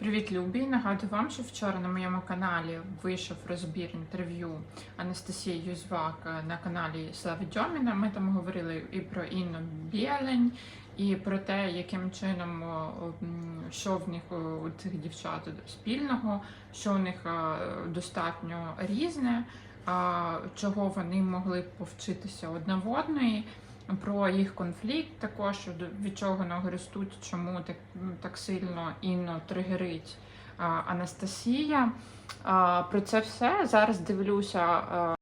Привіт, Любі! Нагадую вам, що вчора на моєму каналі вийшов розбір інтерв'ю Анастасії Юзвак на каналі Слави Дьоміна. Ми там говорили і про Інну Білень, і про те, яким чином що в них у цих дівчат спільного, що у них е, достатньо різне, чого вони могли б повчитися одна в одної. Про їх конфлікт також від чого ноги ростуть, чому так, так сильно інно тригерить Анастасія. Про це все зараз дивлюся.